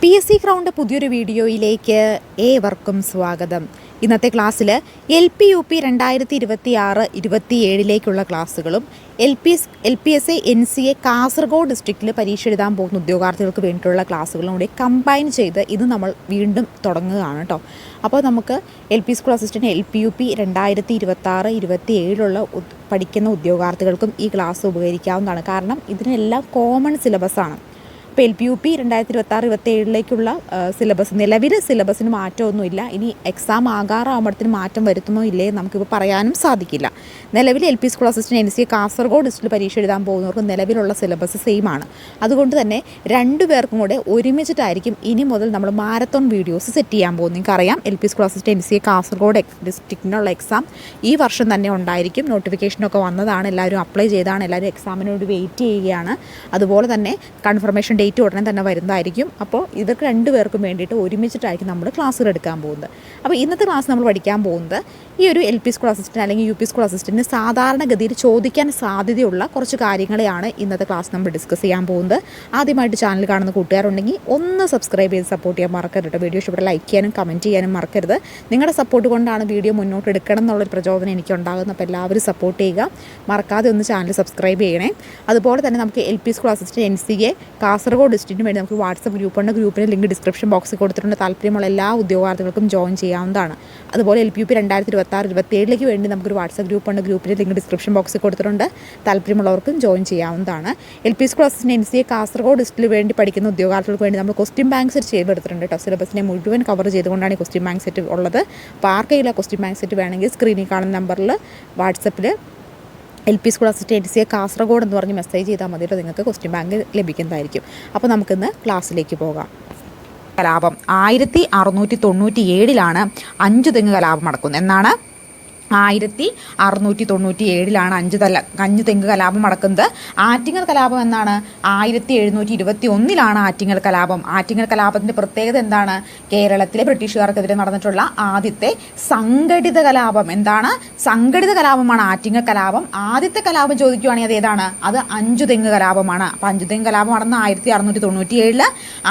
P S C crowned പുതിയൊരു വീഡിയോയിലേക്ക് ഏവർക്കും സ്വാഗതം. ഇന്നത്തെ ക്ലാസ്സിൽ എൽ പി യു പി രണ്ടായിരത്തി ഇരുപത്തി ആറ് ഇരുപത്തി ഏഴിലേക്കുള്ള ക്ലാസ്സുകളും L P S L P S A N C A Kasaragod ഡിസ്ട്രിക്റ്റിൽ പരീക്ഷ എഴുതാൻ പോകുന്ന ഉദ്യോഗാർത്ഥികൾക്ക് വേണ്ടിയിട്ടുള്ള ക്ലാസ്സുകളും കൂടി കമ്പൈൻ ചെയ്ത് ഇത് നമ്മൾ വീണ്ടും തുടങ്ങുകയാണ് കേട്ടോ അപ്പോൾ നമുക്ക് L P school assistant L P U P രണ്ടായിരത്തി ഇരുപത്തി ആറ് ഇരുപത്തി ഏഴിലുള്ള പഠിക്കുന്ന ഉദ്യോഗാർത്ഥികൾക്കും ഈ ക്ലാസ് ഉപകരിക്കാവുന്നതാണ്. കാരണം ഇതിനെല്ലാം കോമൺ സിലബസാണ്. ഇപ്പോൾ എൽ പി യു പി രണ്ടായിരത്തി ഇരുപത്തി ആറ് ഇരുപത്തി ഏഴിലേക്കുള്ള സിലബസ്. നിലവിൽ സിലബസിന് മാറ്റമൊന്നുമില്ല. ഇനി എക്സാം ആകാറാകുമ്പോഴത്തേന് മാറ്റം വരുത്തുമോ ഇല്ലേ നമുക്കിപ്പോൾ പറയാനും സാധിക്കില്ല. നിലവിൽ L P school assistant N C Kasaragod district പരീക്ഷ എഴുതാൻ പോകുന്നവർക്ക് നിലവിലുള്ള സിലബസ് സെയിം ആണ്. അതുകൊണ്ട് തന്നെ രണ്ടു പേർക്കും കൂടെ ഒരുമിച്ചിട്ടായിരിക്കും ഇനി മുതൽ നമ്മൾ മാരത്തോൺ വീഡിയോസ് സെറ്റ് ചെയ്യാൻ പോകുന്നത്. നിങ്ങൾക്കറിയാം L P school assistant N C Kasaragod ഡിസ്ട്രിക്റ്റിനുള്ള exam ഈ വർഷം തന്നെ ഉണ്ടായിരിക്കും. നോട്ടിഫിക്കേഷനൊക്കെ വന്നതാണ് എല്ലാവരും അപ്ലൈ ചെയ്താണ് എല്ലാവരും എക്സാമിനോട് വെയിറ്റ് ചെയ്യുകയാണ്. അതുപോലെ തന്നെ കൺഫർമേഷൻ ഡേറ്റ് ഉടനെ തന്നെ വരുന്നതായിരിക്കും. അപ്പോൾ ഇവർക്ക് രണ്ട് പേർക്കും വേണ്ടിയിട്ട് ഒരുമിച്ചിട്ടായിരിക്കും നമ്മൾ ക്ലാസ്സുകൾ എടുക്കാൻ പോകുന്നത്. അപ്പോൾ ഇന്നത്തെ ക്ലാസ് നമ്മൾ പഠിക്കാൻ പോകുന്നത് ഈ ഒരു എൽ പി സ്കൂൾ അസിസ്റ്റന്റ് അല്ലെങ്കിൽ യു പി സ്കൂൾ അസിസ്റ്റന്റിന് സാധാരണഗതിയിൽ ചോദിക്കാൻ സാധ്യതയുള്ള കുറച്ച് കാര്യങ്ങളെയാണ് ഇന്നത്തെ ക്ലാസ് നമ്മൾ ഡിസ്കസ് ചെയ്യാൻ പോകുന്നത്. ആദ്യമായിട്ട് ചാനൽ കാണുന്ന കൂട്ടുകാരുണ്ടെങ്കിൽ ഒന്ന് സബ്സ്ക്രൈബ് ചെയ്ത് സപ്പോർട്ട് ചെയ്യാൻ മറക്കരുത് വീഡിയോ ഇഷ്ടപ്പെട്ട ലൈക്ക് ചെയ്യാനും കമന്റ് ചെയ്യാനും മറക്കരുത്. നിങ്ങളുടെ സപ്പോർട്ട് കൊണ്ടാണ് വീഡിയോ മുന്നോട്ട് എടുക്കണം എന്നുള്ളൊരു പ്രചോദനം എനിക്ക് ഉണ്ടാകുന്നത് അപ്പോൾ എല്ലാവരും സപ്പോർട്ട് ചെയ്യുക. മറക്കാതെ ഒന്ന് ചാനൽ സബ്സ്ക്രൈബ് ചെയ്യണേ. അതുപോലെ തന്നെ നമുക്ക് L P school assistant N C A Kasaragod ഡിസ്ട്രിക്റ്റിന് വേണ്ടി നമുക്ക് വാട്സപ്പ് ഗ്രൂപ്പുണ്ട് ഗ്രൂപ്പിന്റെ ലിങ്ക് ഡിസ്ക്രിപ്ഷൻ ബോക്സിൽ കൊടുത്തിട്ടുണ്ട്. താല്പര്യമുള്ള എല്ലാ ഉദ്യോഗാർത്ഥികൾക്കും ജോയിൻ ചെയ്യാവുന്നതാണ്. അതുപോലെ എൽ പി പി രണ്ടായിരത്തി ഇരുപത്തി ആറ് ഇരുപത്തി ഏഴിലേക്ക് വേണ്ടി നമുക്കൊരു വാട്സപ്പ് ഗ്രൂപ്പുണ്ട് ഗ്രൂപ്പിന്റെ ലിങ്ക് ഡിസ്ക്രിപ്ഷൻ ബോക്സിൽ കൊടുത്തിട്ടുണ്ട്. താല്പര്യമുള്ളവർക്കും ജോയിൻ ചെയ്യാവുന്നതാണ്. L P school assistant N C A Kasaragod ഡിസ്ട്രിക്റ്റിൽ വേണ്ടി പഠിക്കുന്ന ഉദ്യോഗാർത്ഥികൾക്ക് വേണ്ടി നമ്മൾ ക്വസ്റ്റ്യൻ ബാങ്ക് സെറ്റ് ചെയ്തെടുത്തിട്ടുണ്ട് കേട്ടോ. സിലബസിനെ മുഴുവൻ കവർ ചെയ്തുകൊണ്ടാണ് ഈ ക്വസ്റ്റ്യൻ ബാങ്ക് സെറ്റ് ഉള്ളത്. ആ ക്വസ്റ്റ്യൻ ബാങ്ക് സെറ്റ് വേണമെങ്കിൽ സ്ക്രീനിൽ കാണുന്ന നമ്പറിൽ വാട്സപ്പിൽ L P school assistant C Kasaragod എന്ന് പറഞ്ഞ് മെസ്സേജ് ചെയ്താൽ മതി നിങ്ങൾക്ക് ക്വസ്റ്റ്യൻ ബാങ്ക് ലഭിക്കുന്നതായിരിക്കും. അപ്പോൾ നമുക്കിന്ന് ക്ലാസ്സിലേക്ക് പോകാം. കലാപം ആയിരത്തി അറുന്നൂറ്റി തൊണ്ണൂറ്റി ഏഴിലാണ് അഞ്ചു തെങ്ങ് കലാപം നടക്കുന്നത്. എന്നാണ് ആയിരത്തി അറുന്നൂറ്റി തൊണ്ണൂറ്റി ഏഴിലാണ് അഞ്ച് തല അഞ്ച് തെങ്ങ് കലാപം നടക്കുന്നത് ആറ്റിങ്ങൽ കലാപം എന്നാണ്? ആയിരത്തി എഴുന്നൂറ്റി ഇരുപത്തി ഒന്നിലാണ് ആറ്റിങ്ങൽ കലാപം. ആറ്റിങ്ങൽ കലാപത്തിന്റെ പ്രത്യേകത എന്താണ്? കേരളത്തിലെ ബ്രിട്ടീഷുകാർക്കെതിരെ നടന്നിട്ടുള്ള ആദ്യത്തെ സംഘടിത കലാപം എന്താണ്? സംഘടിത കലാപമാണ് ആറ്റിങ്ങൽ കലാപം. ആദ്യത്തെ കലാപം ചോദിക്കുകയാണെങ്കിൽ അത് ഏതാണ്? അത് അഞ്ചു തെങ്ങ് കലാപമാണ്. അപ്പോൾ അഞ്ചു തെങ്ങ് കലാപം നടന്ന ആയിരത്തി അറുന്നൂറ്റി തൊണ്ണൂറ്റി ഏഴിൽ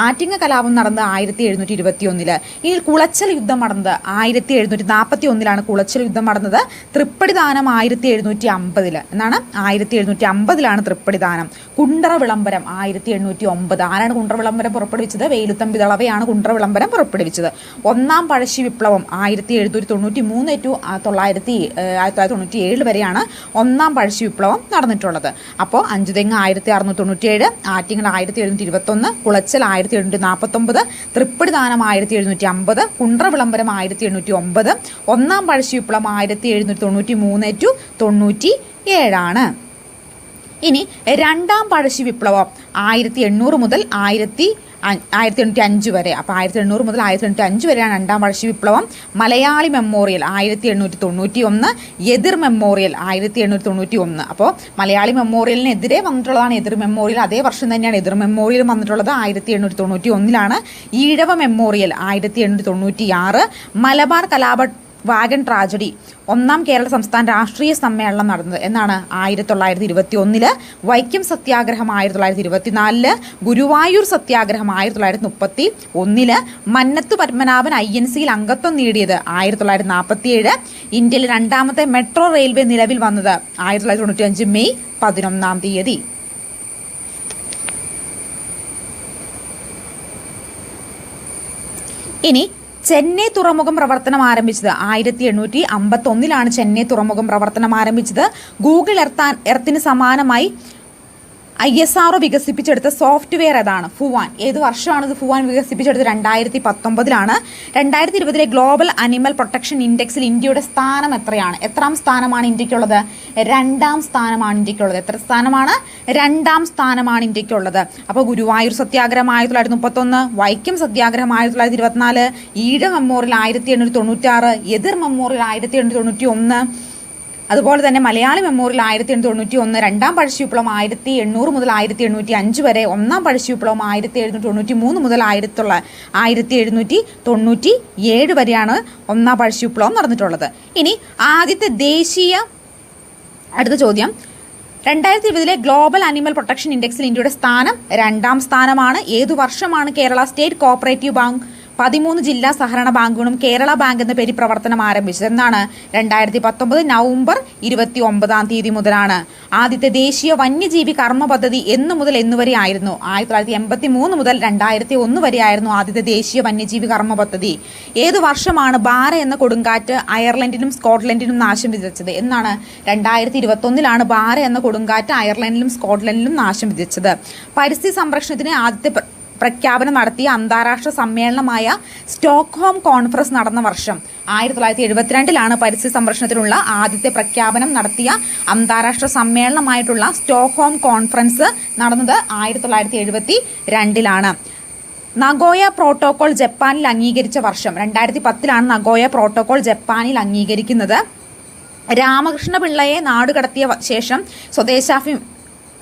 ആറ്റിങ്ങൽ കലാപം നടന്നത് ആയിരത്തി എഴുന്നൂറ്റി ഇരുപത്തി ഒന്നിൽ ഇനി കുളച്ചൽ യുദ്ധം നടന്നത് ആയിരത്തി എഴുന്നൂറ്റി നാൽപ്പത്തി ഒന്നിലാണ് കുളച്ചൽ യുദ്ധം നടന്നത്. തൃപ്പടി ദാനം ആയിരത്തി എഴുന്നൂറ്റി അമ്പതിൽ എന്നാണ് ആയിരത്തി എഴുന്നൂറ്റി അമ്പതിലാണ് തൃപ്പടി ദാനം കുണ്ടറ വിളംബരം ആയിരത്തി എണ്ണൂറ്റി ഒമ്പത് ആരാണ് കുണ്ടറ വിളംബരം പുറപ്പെടുവിച്ചത്? വെയിലുത്തമ്പി ദളവയാണ് കുണ്ടറ വിളംബരം പുറപ്പെടുവിച്ചത്. ഒന്നാം പഴശ്ശി വിപ്ലവം ആയിരത്തി എഴുന്നൂറ്റി തൊണ്ണൂറ്റി മൂന്ന് ടു തൊള്ളായിരത്തി ആയിരത്തി തൊള്ളായിരത്തി തൊണ്ണൂറ്റി ഏഴ് വരെയാണ് ഒന്നാം പഴശ്ശി വിപ്ലവം നടന്നിട്ടുള്ളത്. അപ്പോൾ അഞ്ചുതെങ്ങ് ആയിരത്തി അറുന്നൂറ്റി തൊണ്ണൂറ്റി ഏഴ് ആറ്റിങ്ങൽ ആയിരത്തി എഴുന്നൂറ്റി ഇരുപത്തൊന്ന് കുളച്ചൽ ആയിരത്തി എഴുന്നൂറ്റി നാൽപ്പത്തൊമ്പത് തൃപ്പടി ദാനം ആയിരത്തി എഴുന്നൂറ്റി അമ്പത് വിളംബരം ആയിരത്തി എണ്ണൂറ്റി ഒമ്പത് ഒന്നാം പഴശ്ശി വിപ്ലവം ആയിരത്തി എഴുന്നൂറ്റി തൊണ്ണൂറ്റി മൂന്ന് ടു തൊണ്ണൂറ്റി ഏഴാണ്. ഇനി രണ്ടാം പഴശ്ശി വിപ്ലവം ആയിരത്തി എണ്ണൂറ് മുതൽ ആയിരത്തി ആയിരത്തി എണ്ണൂറ്റി അഞ്ച് വരെ. അപ്പോൾ ആയിരത്തി എണ്ണൂറ് മുതൽ ആയിരത്തി എണ്ണൂറ്റി അഞ്ച് വരെയാണ് രണ്ടാം പഴശ്ശി വിപ്ലവം മലയാളി മെമ്മോറിയൽ ആയിരത്തി എണ്ണൂറ്റി തൊണ്ണൂറ്റി ഒന്ന്. എതിർ മെമ്മോറിയൽ ആയിരത്തി എണ്ണൂറ്റി തൊണ്ണൂറ്റി ഒന്ന്. അപ്പോൾ മലയാളി മെമ്മോറിയലിനെതിരെ വന്നിട്ടുള്ളതാണ് എതിർ മെമ്മോറിയൽ. അതേ വർഷം തന്നെയാണ് എതിർ മെമ്മോറിയൽ വന്നിട്ടുള്ളത് ആയിരത്തി എണ്ണൂറ്റി തൊണ്ണൂറ്റി ഒന്നിലാണ്. ഈഴവ മെമ്മോറിയൽ ആയിരത്തി എണ്ണൂറ്റി തൊണ്ണൂറ്റി ആറ് മലബാർ കലാപ വാഗൺ ട്രാജഡി ഒന്നാം കേരള സംസ്ഥാന രാഷ്ട്രീയ സമ്മേളനം നടന്നത് എന്നാണ് ആയിരത്തി തൊള്ളായിരത്തി ഇരുപത്തി ഒന്നിൽ വൈക്കം സത്യാഗ്രഹം ആയിരത്തി തൊള്ളായിരത്തി ഇരുപത്തിനാലിൽ ഗുരുവായൂർ സത്യാഗ്രഹം ആയിരത്തി തൊള്ളായിരത്തി മുപ്പത്തി ഒന്നിൽ മന്നത്ത് പത്മനാഭൻ ഐ എൻ സിയിൽ അംഗത്വം നേടിയത് ആയിരത്തി തൊള്ളായിരത്തി നാൽപ്പത്തി ഏഴ് ഇന്ത്യയിലെ രണ്ടാമത്തെ മെട്രോ റെയിൽവേ നിലവിൽ വന്നത് ആയിരത്തി തൊള്ളായിരത്തി തൊണ്ണൂറ്റി അഞ്ച് മെയ് പതിനൊന്നാം തീയതി. ഇനി ചെന്നൈ തുറമുഖം പ്രവർത്തനം ആരംഭിച്ചത് ആയിരത്തി എണ്ണൂറ്റി അമ്പത്തി ഒന്നിലാണ് ചെന്നൈ തുറമുഖം പ്രവർത്തനം ആരംഭിച്ചത്. ഗൂഗിൾ എർത്താൻ എർത്തിന് സമാനമായി ഐ എസ് ആർ വികസിപ്പിച്ചെടുത്ത സോഫ്റ്റ്വെയർ അതാണ് ഫുവാൻ. ഏത് വർഷമാണ് ഇത് ഫുവാൻ വികസിപ്പിച്ചെടുത്തത്? രണ്ടായിരത്തി പത്തൊമ്പതിലാണ് രണ്ടായിരത്തി ഇരുപതിലെ ഗ്ലോബൽ അനിമൽ പ്രൊട്ടക്ഷൻ ഇൻഡെക്സിൽ ഇന്ത്യയുടെ സ്ഥാനം എത്രയാണ്? എത്രാം സ്ഥാനമാണ് ഇന്ത്യക്കുള്ളത്? രണ്ടാം സ്ഥാനമാണ് ഇന്ത്യക്കുള്ളത്. എത്ര സ്ഥാനമാണ്? രണ്ടാം സ്ഥാനമാണ് ഇന്ത്യക്കുള്ളത്. അപ്പോൾ ഗുരുവായൂർ സത്യാഗ്രഹം ആയിരത്തി തൊള്ളായിരത്തി മുപ്പത്തൊന്ന് വൈക്കം സത്യാഗ്രഹം ആയിരത്തി തൊള്ളായിരത്തി ഇരുപത്തിനാല് ഈഴ മെമ്മോറിയൽ ആയിരത്തി എണ്ണൂറ്റി തൊണ്ണൂറ്റാറ് എതിർ മെമ്മോറിയൽ ആയിരത്തി എണ്ണൂറ്റി തൊണ്ണൂറ്റി ഒന്ന് അതുപോലെ തന്നെ മലയാളി മെമ്മോറിയൽ ആയിരത്തി എണ്ണൂറ്റി തൊണ്ണൂറ്റി ഒന്ന് രണ്ടാം പഴശ്ശി വിപ്ലവം ആയിരത്തി എണ്ണൂറ് മുതൽ ആയിരത്തി എണ്ണൂറ്റി അഞ്ച് വരെ ഒന്നാം പഴശ്ശി വിപ്ലവം ആയിരത്തി എഴുന്നൂറ്റി തൊണ്ണൂറ്റി മൂന്ന് മുതൽ ആയിരത്തി തൊള്ള ആയിരത്തി എഴുന്നൂറ്റി തൊണ്ണൂറ്റി ഏഴ് വരെയാണ് ഒന്നാം പഴശ്ശി വിപ്ലവം നടന്നിട്ടുള്ളത്. ഇനി ആദ്യത്തെ ദേശീയ അടുത്ത ചോദ്യം. രണ്ടായിരത്തി ഇരുപതിലെ ഗ്ലോബൽ അനിമൽ പ്രൊട്ടക്ഷൻ ഇൻഡെക്സിൽ ഇന്ത്യയുടെ സ്ഥാനം രണ്ടാം സ്ഥാനമാണ്. ഏതു വർഷമാണ് കേരള സ്റ്റേറ്റ് കോപ്പറേറ്റീവ് ബാങ്ക് പതിമൂന്ന് ജില്ലാ സഹകരണ ബാങ്കുകളും കേരള ബാങ്ക് എന്ന പേരിൽ പ്രവർത്തനം ആരംഭിച്ചത്. എന്നാണ് രണ്ടായിരത്തി പത്തൊമ്പത് നവംബർ ഇരുപത്തി ഒമ്പതാം തീയതി മുതലാണ്. ആദ്യത്തെ ദേശീയ വന്യജീവി കർമ്മ പദ്ധതി എന്നു മുതൽ എന്നുവരെ ആയിരുന്നു. ആയിരത്തി തൊള്ളായിരത്തി എൺപത്തി മൂന്ന് മുതൽ രണ്ടായിരത്തി ഒന്ന് വരെ ആയിരുന്നു ആദ്യത്തെ ദേശീയ വന്യജീവി കർമ്മ പദ്ധതി. ഏത് വർഷമാണ് ബാര എന്ന കൊടുങ്കാറ്റ് അയർലൻഡിനും സ്കോട്ട്ലൻഡിനും നാശം വിതച്ചത്? എന്നാണ് രണ്ടായിരത്തി ഇരുപത്തൊന്നിലാണ് ബാര എന്ന കൊടുങ്കാറ്റ് അയർലൻഡിലും സ്കോട്ട്ലൻഡിലും നാശം വിതച്ചത്. പരിസ്ഥിതി സംരക്ഷണത്തിന് ആദ്യത്തെ പ്രഖ്യാപനം നടത്തിയ അന്താരാഷ്ട്ര സമ്മേളനമായ സ്റ്റോക്ക്ഹോം കോൺഫറൻസ് നടന്ന വർഷം. ആയിരത്തി തൊള്ളായിരത്തി എഴുപത്തിരണ്ടിലാണ് പരിസ്ഥിതി സംരക്ഷണത്തിനുള്ള ആദ്യത്തെ പ്രഖ്യാപനം നടത്തിയ അന്താരാഷ്ട്ര സമ്മേളനമായിട്ടുള്ള സ്റ്റോക്ക്ഹോം കോൺഫറൻസ് നടന്നത് ആയിരത്തി തൊള്ളായിരത്തി എഴുപത്തി രണ്ടിലാണ് നഗോയ പ്രോട്ടോകോൾ ജപ്പാനിൽ അംഗീകരിച്ച വർഷം. രണ്ടായിരത്തി പത്തിലാണ് നഗോയ പ്രോട്ടോകോൾ ജപ്പാനിൽ അംഗീകരിക്കുന്നത്. രാമകൃഷ്ണ പിള്ളയെ നാടുകടത്തിയ ശേഷം സ്വദേശാഭി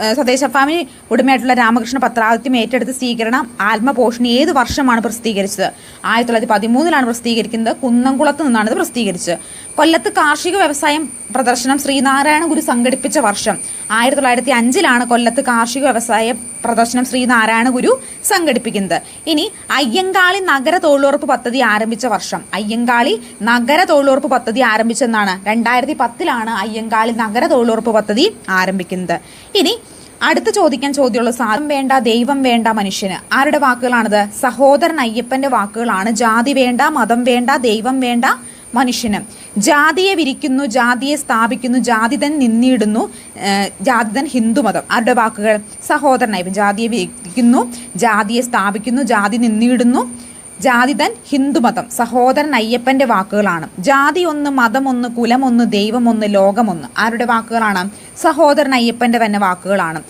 ഏഹ് സ്വദേശാഭിമാനി ഉടമയായിട്ടുള്ള രാമകൃഷ്ണ പത്രാദിത്യം ഏറ്റെടുത്ത് സ്വീകരണം. ആത്മപോഷണി ഏത് വർഷമാണ് പ്രസിദ്ധീകരിച്ചത്? ആയിരത്തി തൊള്ളായിരത്തി പതിമൂന്നിലാണ് പ്രസിദ്ധീകരിക്കുന്നത്. കുന്നംകുളത്ത് നിന്നാണ് ഇത് പ്രസിദ്ധീകരിച്ചത്. കൊല്ലത്ത് കാർഷിക വ്യവസായം പ്രദർശനം ശ്രീനാരായണ ഗുരു സംഘടിപ്പിച്ച വർഷം. ആയിരത്തി തൊള്ളായിരത്തി അഞ്ചിലാണ് കൊല്ലത്ത് കാർഷിക വ്യവസായ പ്രദർശനം ശ്രീനാരായണ ഗുരു സംഘടിപ്പിക്കുന്നത്. ഇനി അയ്യങ്കാളി നഗര തൊഴിലുറപ്പ് പദ്ധതി ആരംഭിച്ച വർഷം. അയ്യങ്കാളി നഗര തൊഴിലുറപ്പ് പദ്ധതി ആരംഭിച്ചെന്നാണ്. രണ്ടായിരത്തി പത്തിലാണ് അയ്യങ്കാളി നഗര തൊഴിലുറപ്പ് പദ്ധതി ആരംഭിക്കുന്നത്. ഇനി അടുത്ത് ചോദിക്കാൻ ചോദ്യമുള്ള സാധനം വേണ്ട ദൈവം വേണ്ട മനുഷ്യന്. ആരുടെ വാക്കുകളാണിത്? സഹോദരൻ അയ്യപ്പന്റെ വാക്കുകളാണ്. ജാതി വേണ്ട മതം വേണ്ട ദൈവം വേണ്ട മനുഷ്യന്. ജാതിയെ വിരിക്കുന്നു ജാതിയെ സ്ഥാപിക്കുന്നു ജാതിതൻ നിന്നിടുന്നു ജാതി ജാതിതൻ ഹിന്ദുമതം ആരുടെ വാക്കുകൾ? സഹോദരനായി. ജാതിയെ വിരിക്കുന്നു ജാതിയെ സ്ഥാപിക്കുന്നു ജാതി നിന്നിടുന്നു ജാതിതൻ ഹിന്ദുമതം സഹോദരൻ അയ്യപ്പന്റെ വാക്കുകളാണ്. ജാതി ഒന്ന് മതം ഒന്ന് കുലമൊന്ന് ദൈവമൊന്ന് ലോകമൊന്ന് ആരുടെ വാക്കുകളാണ്? സഹോദരൻ അയ്യപ്പന്റെ തന്നെ വാക്കുകളാണ്.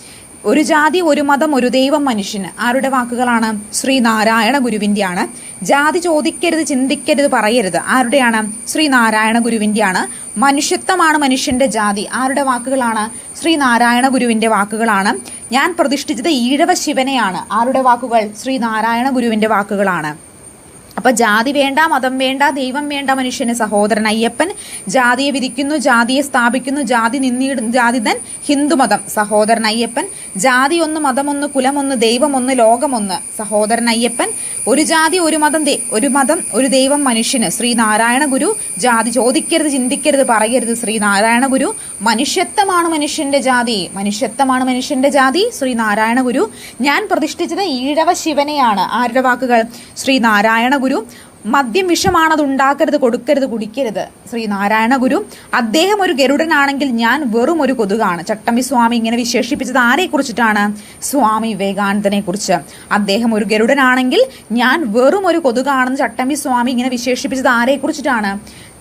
ഒരു ജാതി ഒരു മതം ഒരു ദൈവം മനുഷ്യന്. ആരുടെ വാക്കുകളാണ്? ശ്രീ നാരായണ ഗുരുവിന്റെയാണ് ജാതി ചോദിക്കരുത് ചിന്തിക്കരുത് പറയരുത്. ആരുടെയാണ്? ശ്രീ നാരായണ ഗുരുവിന്റെയാണ് മനുഷ്യത്വമാണ് മനുഷ്യന്റെ ജാതി. ആരുടെ വാക്കുകളാണ്? ശ്രീ നാരായണ ഗുരുവിന്റെ വാക്കുകളാണ്. ഞാൻ പ്രതിഷ്ഠിച്ചത് ഈഴവ ശിവനെയാണ്. ആരുടെ വാക്കുകൾ? ശ്രീ നാരായണ ഗുരുവിന്റെ വാക്കുകളാണ്. അപ്പൊ ജാതി വേണ്ട മതം വേണ്ട ദൈവം വേണ്ട മനുഷ്യന് സഹോദരൻ അയ്യപ്പൻ ജാതിയെ വിധിക്കുന്നു ജാതിയെ സ്ഥാപിക്കുന്നു ജാതി നിന്നിട ജാതിതൻ ഹിന്ദുമതം സഹോദരൻ അയ്യപ്പൻ ജാതി ഒന്ന് മതമൊന്ന് കുലമൊന്ന് ദൈവമൊന്ന് ലോകമൊന്ന് സഹോദരൻ അയ്യപ്പൻ ഒരു ജാതി ഒരു മതം ഒരു മതം ഒരു ദൈവം മനുഷ്യന്. ശ്രീനാരായണ ഗുരു ജാതി ചോദിക്കരുത് ചിന്തിക്കരുത് പറയരുത്. ശ്രീനാരായണ ഗുരു മനുഷ്യത്വമാണ് മനുഷ്യന്റെ ജാതി. മനുഷ്യത്വമാണ് മനുഷ്യന്റെ ജാതി. ശ്രീനാരായണ ഗുരു ഞാൻ പ്രതിഷ്ഠിച്ചത് ഈഴവ ശിവനെയാണ്. ആരുടെ വാക്കുകൾ? ശ്രീ നാരായണ ഗുരു മദ്യം വിഷമാണത് ഉണ്ടാക്കരുത് കൊടുക്കരുത് കുടിക്കരുത്. ശ്രീ നാരായണ ഗുരു അദ്ദേഹം ഒരു ഗരുഡനാണെങ്കിൽ ഞാൻ വെറും ഒരു കൊതുകാണ്. ചട്ടമ്പി സ്വാമി ഇങ്ങനെ വിശേഷിപ്പിച്ചത് ആരെ കുറിച്ചിട്ടാണ്? സ്വാമി വിവേകാനന്ദനെ കുറിച്ച്. അദ്ദേഹം ഒരു ഗരുഡനാണെങ്കിൽ ഞാൻ വെറും ഒരു കൊതുകാണെന്ന് ചട്ടമ്പി സ്വാമി ഇങ്ങനെ വിശേഷിപ്പിച്ചത് ആരെ കുറിച്ചിട്ടാണ്?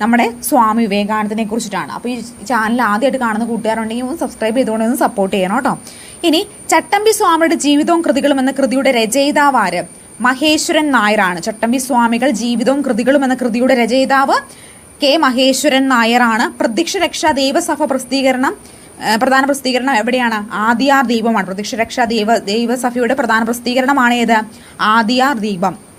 നമ്മുടെ സ്വാമി വിവേകാനന്ദനെ കുറിച്ചിട്ടാണ്. അപ്പോൾ ഈ ചാനൽ ആദ്യമായിട്ട് കാണുന്ന കൂട്ടുകാരുണ്ടെങ്കിൽ ഒന്ന് സബ്സ്ക്രൈബ് ചെയ്തുകൊണ്ട് ഒന്ന് സപ്പോർട്ട് ചെയ്യണം കേട്ടോ. ഇനി ചട്ടമ്പി സ്വാമിയുടെ ജീവിതവും കൃതികളും എന്ന കൃതിയുടെ രചയിതാവാര് മഹേശ്വരൻ നായരാണ്. ചട്ടമ്പി സ്വാമികൾ ജീവിതവും കൃതികളും എന്ന കൃതിയുടെ രചയിതാവ് കെ മഹേശ്വരൻ നായരാണ്. പ്രത്യക്ഷ രക്ഷാ ദൈവസഭ പ്രസിദ്ധീകരണം പ്രധാന പ്രസിദ്ധീകരണം എവിടെയാണ്? ആദിയാർ ദീപമാണ്. പ്രത്യക്ഷ രക്ഷാ ദൈവ ദൈവസഭയുടെ പ്രധാന പ്രസിദ്ധീകരണമാണ് ഏത്? ആദിയാർ ദീപം.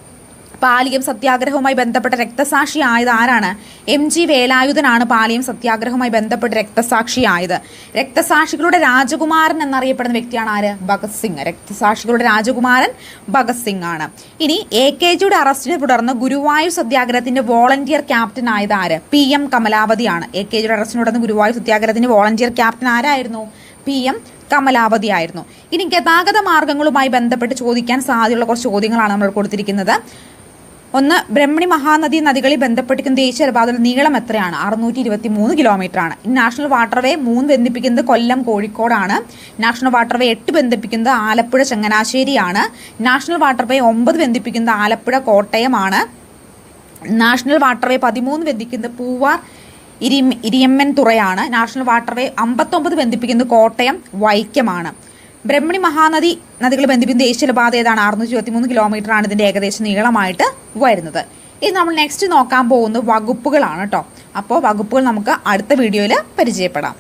പാലിയം സത്യാഗ്രഹവുമായി ബന്ധപ്പെട്ട രക്തസാക്ഷിയായത് ആരാണ്? എം ജി വേലായുധനാണ് പാലിയം സത്യാഗ്രഹവുമായി ബന്ധപ്പെട്ട് രക്തസാക്ഷിയായത് രക്തസാക്ഷികളുടെ രാജകുമാരൻ എന്നറിയപ്പെടുന്ന വ്യക്തിയാണ് ആര്? ഭഗത് സിംഗ്. രക്തസാക്ഷികളുടെ രാജകുമാരൻ ഭഗത് സിംഗ് ആണ്. ഇനി എ കെ ജിയുടെ അറസ്റ്റിനെ തുടർന്ന് ഗുരുവായൂർ സത്യാഗ്രഹത്തിന്റെ വോളണ്ടിയർ ക്യാപ്റ്റൻ ആയത് ആര്? പി എം കമലാവതിയാണ്. എ കെ ജിയുടെ അറസ്റ്റിനെ തുടർന്ന് ഗുരുവായൂർ സത്യാഗ്രഹത്തിന്റെ വോളണ്ടിയർ ക്യാപ്റ്റൻ ആരായിരുന്നു? പി എം കമലാവതി ആയിരുന്നു. ഇനി ഗതാഗത മാർഗങ്ങളുമായി ബന്ധപ്പെട്ട് ചോദിക്കാൻ സാധ്യതയുള്ള കുറച്ച് ചോദ്യങ്ങളാണ് നമ്മൾ കൊടുത്തിരിക്കുന്നത്. ഒന്ന് ബ്രഹ്മണി മഹാനദി നദികളിൽ ബന്ധപ്പെട്ടിരിക്കുന്ന ദേശീയപാതയുടെ നീളം എത്രയാണ്? അറുന്നൂറ്റി ഇരുപത്തി മൂന്ന് കിലോമീറ്റർ ആണ് നാഷണൽ വാട്ടർവേ മൂന്ന് ബന്ധിപ്പിക്കുന്നത് കൊല്ലം കോഴിക്കോടാണ്. നാഷണൽ വാട്ടർവേ എട്ട് ബന്ധിപ്പിക്കുന്നത് ആലപ്പുഴ ചങ്ങനാശ്ശേരിയാണ്. നാഷണൽ വാട്ടർവേ ഒമ്പത് ബന്ധിപ്പിക്കുന്നത് ആലപ്പുഴ കോട്ടയമാണ്. നാഷണൽ വാട്ടർവേ പതിമൂന്ന് ബന്ധിക്കുന്നത് പൂവാർ ഇരി ഇരിയമ്മൻ തുറയാണ്. നാഷണൽ വാട്ടർവേ അമ്പത്തൊമ്പത് ബന്ധിപ്പിക്കുന്നത് കോട്ടയം വൈക്കമാണ് ബ്രഹ്മണി മഹാനദി നദികൾ ബന്ധിപ്പിക്കുന്ന ദേശീയപാത ഏതാണ്? അറുന്നൂറ്റി ഇരുപത്തി മൂന്ന് കിലോമീറ്റർ ആണ് ഇതിന്റെ ഏകദേശം നീളമായിട്ട് വരുന്നത്. ഇനി നമ്മൾ നെക്സ്റ്റ് നോക്കാൻ പോകുന്നത് വകുപ്പുകളാണ് കേട്ടോ അപ്പോൾ വകുപ്പുകൾ നമുക്ക് അടുത്ത വീഡിയോയിൽ പരിചയപ്പെടാം.